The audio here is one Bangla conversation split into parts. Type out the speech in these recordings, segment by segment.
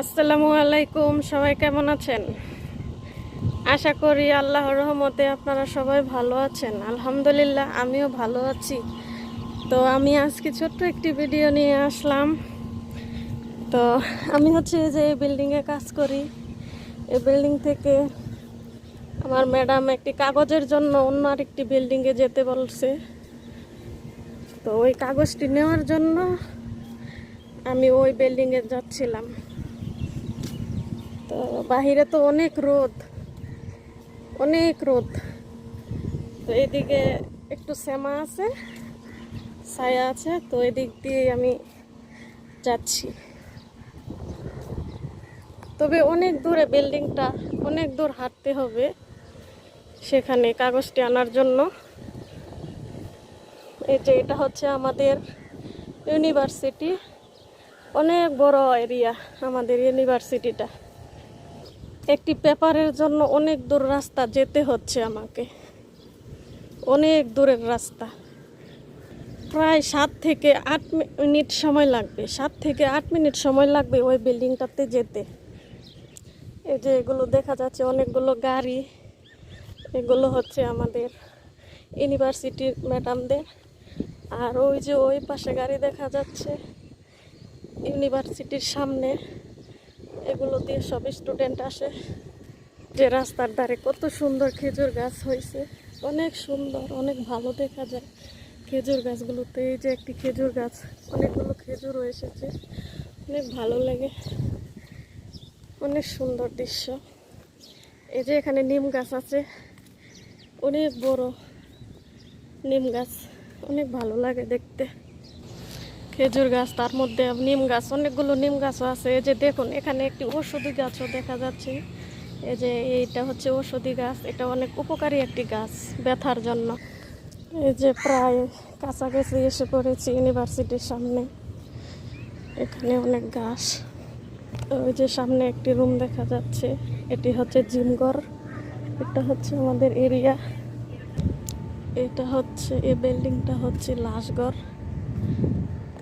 আসসালামু আলাইকুম, সবাই কেমন আছেন? আশা করি আল্লাহ রহমতে আপনারা সবাই ভালো আছেন। আলহামদুলিল্লাহ, আমিও ভালো আছি। তো আমি আজকে ছোট্ট একটি ভিডিও নিয়ে আসলাম। তো আমি হচ্ছে যে এই বিল্ডিংয়ে কাজ করি। এই বিল্ডিং থেকে আমার ম্যাডাম একটি কাগজের জন্য অন্য আরেকটি বিল্ডিংয়ে যেতে বলছে। তো ওই কাগজটি নেওয়ার জন্য আমি ওই বিল্ডিংয়ে যাচ্ছিলাম। তো বাহিরে তো অনেক রোদ। অনেক রোদ। তো এদিকে একটু শ্যামা আছে, ছায়া আছে, তো এদিক দিয়ে আমি যাচ্ছি। তবে অনেক দূরে বিল্ডিংটা, অনেক দূর হাঁটতে হবে সেখানে কাগজটি আনার জন্য। এই যে এটা হচ্ছে আমাদের ইউনিভার্সিটি, অনেক বড় এরিয়া আমাদের ইউনিভার্সিটিটা। একটি পেপারের জন্য অনেক দূর রাস্তা যেতে হচ্ছে আমাকে। অনেক দূরের রাস্তা। প্রায় সাত থেকে আট মিনিট সময় লাগবে। সাত থেকে আট মিনিট সময় লাগবে ওই বিল্ডিংটাতে যেতে। এই যে এগুলো দেখা যাচ্ছে অনেকগুলো গাড়ি। এগুলো হচ্ছে আমাদের ইউনিভার্সিটির ম্যাডামদের। আর ওই যে ওই পাশে গাড়ি দেখা যাচ্ছে ইউনিভার্সিটির সামনে। এগুলো দিয়ে সব স্টুডেন্ট আসে। যে রাস্তার ধারে কত সুন্দর খেজুর গাছ হয়েছে। অনেক সুন্দর, অনেক ভালো দেখা যায়। খেজুর গাছগুলোতে এই যে একটি খেজুর গাছ, অনেকগুলো খেজুরও এসেছে। অনেক ভালো লাগে। অনেক সুন্দর দৃশ্য। এই যে এখানে নিম গাছ আছে। অনেক বড় নিম গাছ। অনেক ভালো লাগে দেখতে। খেজুর গাছ, তার মধ্যে নিম গাছ, অনেকগুলো নিম গাছও আছে। এই যে দেখুন, এখানে একটি ঔষধি গাছও দেখা যাচ্ছে। এই যে এইটা হচ্ছে ঔষধি গাছ, এটা অনেক উপকারী একটি গাছ ব্যথার জন্য। এই যে প্রায় কাছাকাছি এসে পড়েছি ইউনিভার্সিটির সামনে। এখানে অনেক গাছ ওই যে সামনে একটি রুম দেখা যাচ্ছে। এটি হচ্ছে জিমঘর এটা হচ্ছে আমাদের এরিয়া। এটা হচ্ছে, এই বিল্ডিংটা হচ্ছে তো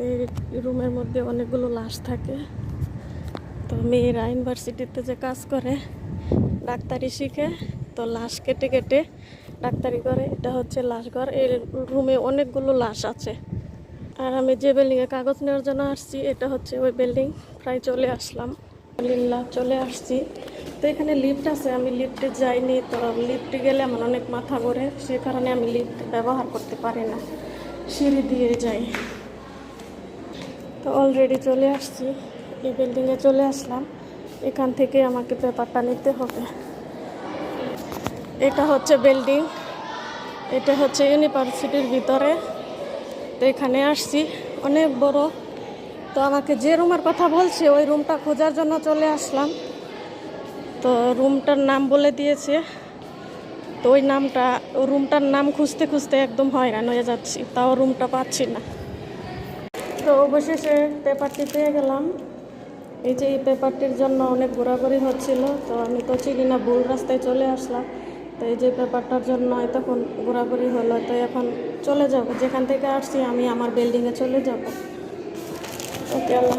এই রুমের মধ্যে অনেকগুলো লাশ থাকে। তো মেয়েরা ইউনিভার্সিটিতে যে কাজ করে, ডাক্তারি শিখে, তো লাশ কেটে কেটে ডাক্তারি করে। এটা হচ্ছে লাশঘর এই রুমে অনেকগুলো লাশ আছে। আর আমি যে বিল্ডিংয়ে কাগজ নেওয়ার জন্য আসছি, এটা হচ্ছে ওই বিল্ডিং। প্রায় চলে আসলাম। আলহামদুলিল্লাহ, চলে আসছি। তো এখানে লিফট আছে। আমি লিফটে যাইনি। তো লিফটে গেলে আমার অনেক মাথা ঘোরে। সে কারণে আমি লিফট ব্যবহার করতে পারি না। সিঁড়ি দিয়ে যাই। তো অলরেডি চলে আসছি। এই বিল্ডিংয়ে চলে আসলাম। এখান থেকে আমাকে পেপারটা নিতে হবে। এটা হচ্ছে বিল্ডিং এটা হচ্ছে ইউনিভার্সিটির ভিতরে। তো এখানে আসছি। অনেক বড়। তো আমাকে যে রুমের কথা বলছে, ওই রুমটা খোঁজার জন্য চলে আসলাম। তো রুমটার নাম বলে দিয়েছে। তো ওই নামটা রুমটার নাম খুঁজতে খুঁজতে একদম হয় হয়রান হয়ে যাচ্ছি। তাও রুমটা পাচ্ছি না। তো অবশেষে পেপারটি পেয়ে গেলাম। এই যে এই পেপারটির জন্য অনেক ঘোরাঘুরি হচ্ছিল, তো আমি তো চিনি না ভুল রাস্তায় চলে আসলাম। তো এই যে পেপারটার জন্য তখন ঘোরাঘুরি হলো, তো এখন চলে যাব। যেখান থেকে আসছি আমি আমার বিল্ডিংয়ে চলে যাব। ওকে, আল্লাহ